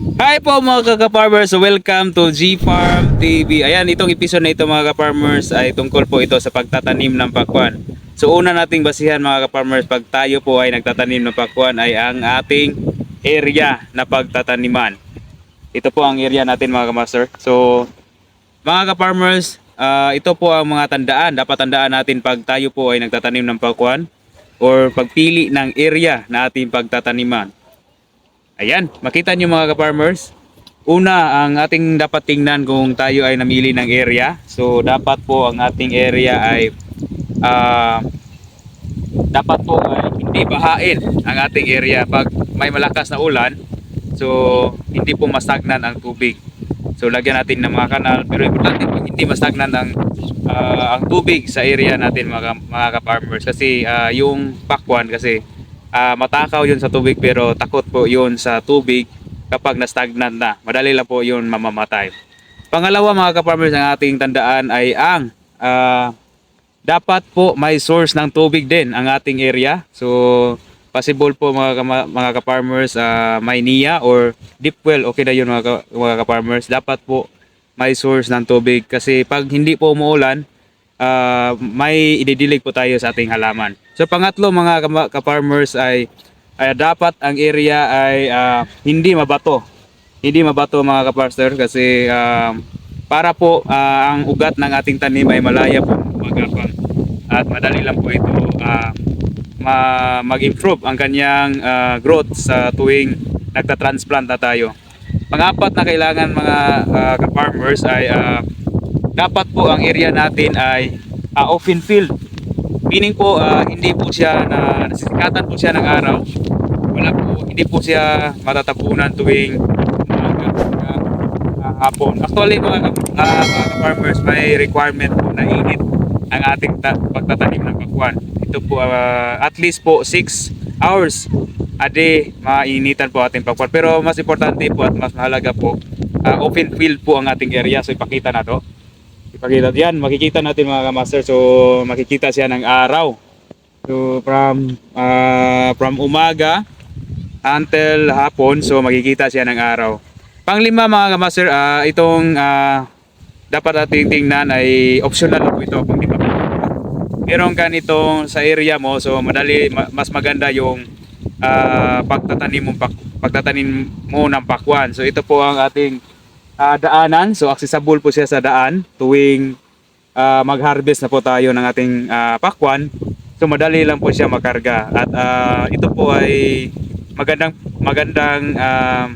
Hi po mga kaka-farmers, welcome to G-Farm TV. Ayan, itong episode na ito mga ka-farmers ay tungkol po ito sa pagtatanim ng pakwan. So una nating basihan mga ka-farmers, pag tayo po ay nagtatanim ng pakwan ay ang ating area na pagtataniman. Ito po ang area natin mga ka-master. So mga ka-farmers, ah, ito po ang mga tandaan. Dapat tandaan natin pag tayo po ay nagtatanim ng pakwan or pagpili ng area na ating pagtataniman. Ayan, makita nyo mga ka-farmers. Una, ang ating dapat tingnan kung tayo ay namili ng area. So, dapat po ang ating area ay ah, dapat po ay hindi bahain ang ating area. Pag may malakas na ulan, so hindi po masagnan ang tubig. So, lagyan natin ng mga kanal. Pero importante po, hindi masagnan ang, ah, ang tubig sa area natin mga, mga ka-farmers. Kasi ah, yung pakwan kasi ah, matakaw yun sa tubig pero takot po yun sa tubig kapag na-stagnant na. Madali lang po yun mamamatay. Pangalawa mga ka-farmers, ang ating tandaan ay ang ah, dapat po may source ng tubig din ang ating area. So, possible po mga, mga ka-farmers ah, may niya or deep well, okay na yun mga, ka- mga ka-farmers. Dapat po may source ng tubig kasi pag hindi po umuulan, ah, may ididilig po tayo sa ating halaman. So pangatlo mga ka-farmers ay, ay dapat ang area ay ah, hindi mabato. Hindi mabato mga ka-farmers kasi ah, para po ah, ang ugat ng ating tanim ay malaya po magapang at madali lang po ito ma- mag-improve ang kanyang ah, growth sa tuwing nagta-transplant na tayo. Pangapat na kailangan mga ah, ka-farmers ay ah, dapat po ang area natin ay ah, open field. Meaning po ah, hindi po siya na nasisikatan po siya ng araw. Wala po hindi po siya matatapunan tuwing umaga ah, hapon. Actually mga, ah, mga farmers may requirement po na init ang ating ta- pagtatanim ng pakwan. Ito po ah, at least po 6 hours a day mainitan po ating pakwan. Pero mas importante po at mas mahalaga po ah, open field po ang ating area. So ipakita na to. Ipakita yan, makikita natin mga master. So makikita siya ng araw. So from ah, from umaga until hapon, so makikita siya ng araw. Panglima mga master, ah, itong ah, dapat nating tingnan ay optional po ito kung di pa meron ka nitong sa area mo so madali ma- mas maganda yung ah, pagtatanim mo pagtatanim mo ng pakwan so ito po ang ating ah, daanan. So accessible po siya sa daan tuwing ah, mag-harvest na po tayo ng ating ah, pakwan. So madali lang po siya makarga. At ah, ito po ay magandang magandang ah,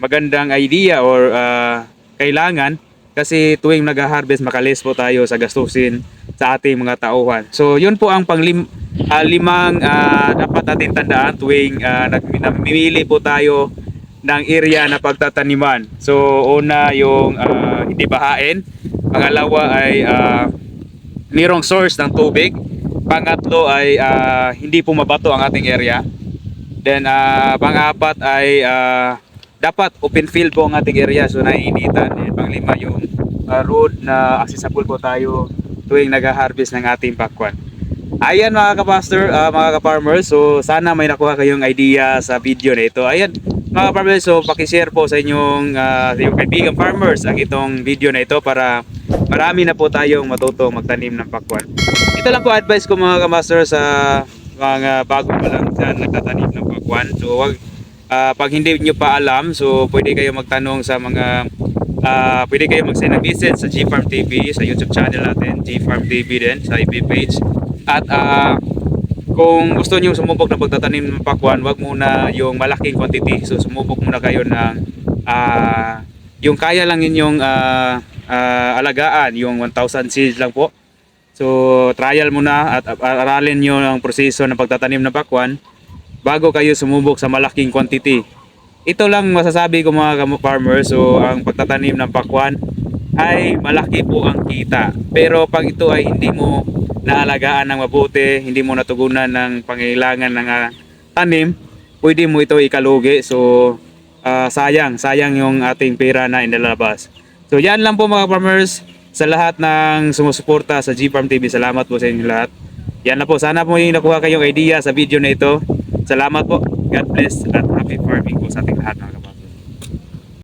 magandang idea or ah, kailangan kasi tuwing nag-harvest makalis po tayo sa gastusin sa ating mga tauhan. So yun po ang panglim ah, limang ah, dapat natin tandaan tuwing ah, nag- namimili po tayo ng area na pagtataniman. So una yung ah, hindi bahain, pangalawa ay ah, mayroong source ng tubig, pangatlo ay ah, hindi po mabato ang ating area. Then ah, pang-apat ay ah, dapat open field po ang ating area so naiinitan. And panglima yung ah, road na accessible po tayo tuwing nag-harvest ng ating pakwan. Ayan mga kapastor, ah, mga ka-farmers, so sana may nakuha kayong idea sa video na ito. Ayan mga ka-farmers, so pakishare po sa inyong sa inyong kaibigan farmers ang itong video na ito para marami na po tayong matutong magtanim ng pakwan. Ito lang po advice ko mga ka-master sa mga bago pa lang dyan nagtatanim ng pakwan. So wag Ah, pag hindi nyo pa alam, so pwede kayo magtanong sa mga ah, pwede kayo mag-send ng message sa G-Farm TV, sa YouTube channel natin, G-Farm TV din, sa FB page. At ah, kung gusto niyo sumubok ng pagtatanim ng pakwan, wag muna yung malaking quantity. So sumubok muna kayo ng ah, yung kaya lang inyong ah, ah, alagaan, yung 1,000 seeds lang po. So trial muna at aralin niyo ang proseso ng pagtatanim ng pakwan bago kayo sumubok sa malaking quantity. Ito lang masasabi ko mga farmers, so ang pagtatanim ng pakwan ay malaki po ang kita. Pero pag ito ay hindi mo naalagaan ng mabuti, hindi mo natugunan ng pangailangan ng ah, tanim, pwede mo ito ikalugi. So ah, sayang, sayang yung ating pera na inilabas. So yan lang po mga farmers sa lahat ng sumusuporta sa G-Farm TV. Salamat po sa inyo lahat. Yan na po. Sana po yung nakuha kayong idea sa video na ito. Salamat po. God bless at happy farming po sa ating lahat mga kapatid.